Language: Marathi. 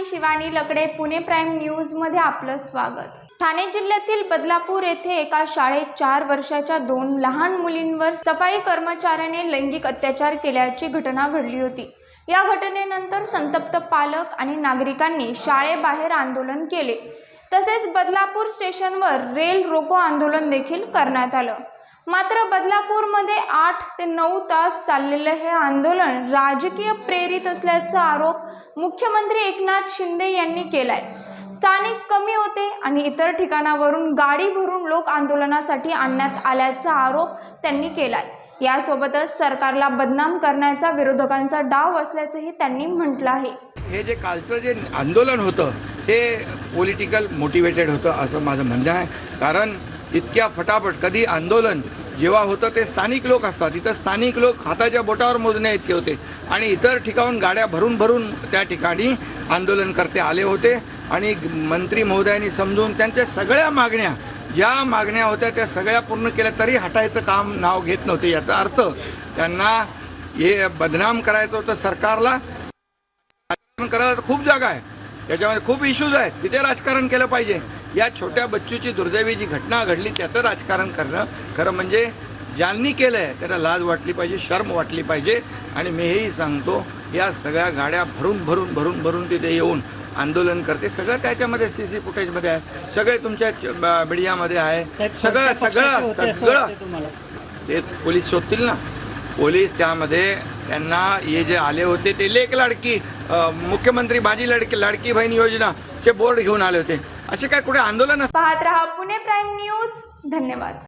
मी शिवानी लकडे पुणे प्राईम न्यूजमध्ये आपलं स्वागत. ठाणे जिल्ह्यातील बदलापूर येथे एका शाळेत चार वर्षाच्या दोन लहान मुलींवर सफाई कर्मचाऱ्याने लैंगिक अत्याचार केल्याची घटना घडली होती. या घटनेनंतर संतप्त पालक आणि नागरिकांनी शाळेबाहेर आंदोलन केले. तसेच बदलापूर स्टेशनवर रेल रोको आंदोलन देखील करण्यात आलं. मात्र बदलापूरमध्ये आठ ते नऊ तास चाललेलं हे आंदोलन राजकीय प्रेरित असल्याचा आरोप मुख्यमंत्री एकनाथ शिंदे यांनी केलाय. स्थानिक कमी होते आणि इतर ठिकाणावरून गाडी भरून लोक आंदोलनासाठी आणण्यात आल्याचा आरोप त्यांनी केलाय. यासोबतच सरकारला बदनाम करण्याचा विरोधकांचा डाव असल्याचंही त्यांनी म्हटलं आहे. हे जे कालचं जे आंदोलन होतं हे पॉलिटिकल मोटिवेटेड होतं असं माझं म्हणणं आहे. कारण इतक्या फटाफट कधी आंदोलन जेव्हा होतं ते स्थानिक लोक असतात. इथं स्थानिक लोक हाताच्या बोटावर मोजण्या इतके होते. आणि इतर ठिकाणून गाड्या भरून भरून त्या ठिकाणी आंदोलनकर्ते आले होते. आणि मंत्री महोदयांनी समजून त्यांच्या सगळ्या मागण्या ज्या मागण्या होत्या त्या सगळ्या पूर्ण केल्या तरी हटायचं काम नाव घेत नव्हते. याचा अर्थ त्यांना हे बदनाम करायचं होतं सरकारला. राजकारण करायला तर खूप जागा आहे. त्याच्यामध्ये खूप इश्यूज आहेत. तिथे राजकारण केलं पाहिजे. या छोट्या बच्चूची दुर्दैवी जी घटना घडली त्याचं राजकारण करणं खरं म्हणजे ज्यांनी केलं आहे त्याला लाज वाटली पाहिजे शर्म वाटली पाहिजे. आणि मी हेही सांगतो या सगळ्या गाड्या भरून भरून भरून भरून तिथे येऊन आंदोलन करते. सगळं त्याच्यामध्ये सी सी फुटेजमध्ये आहे. सगळे तुमच्या मीडियामध्ये आहे. सगळं सगळं सगळं. ते पोलीस शोधतील ना. पोलीस त्यामध्ये त्यांना हे जे आले होते ते लेख लाडकी. मुख्यमंत्री बाजी लडकी लाडकी बहीण योजना चे बोर्ड घेऊन आले होते. असे काय कुठे आंदोलन पाहत रहा पुणे प्राईम न्यूज. धन्यवाद.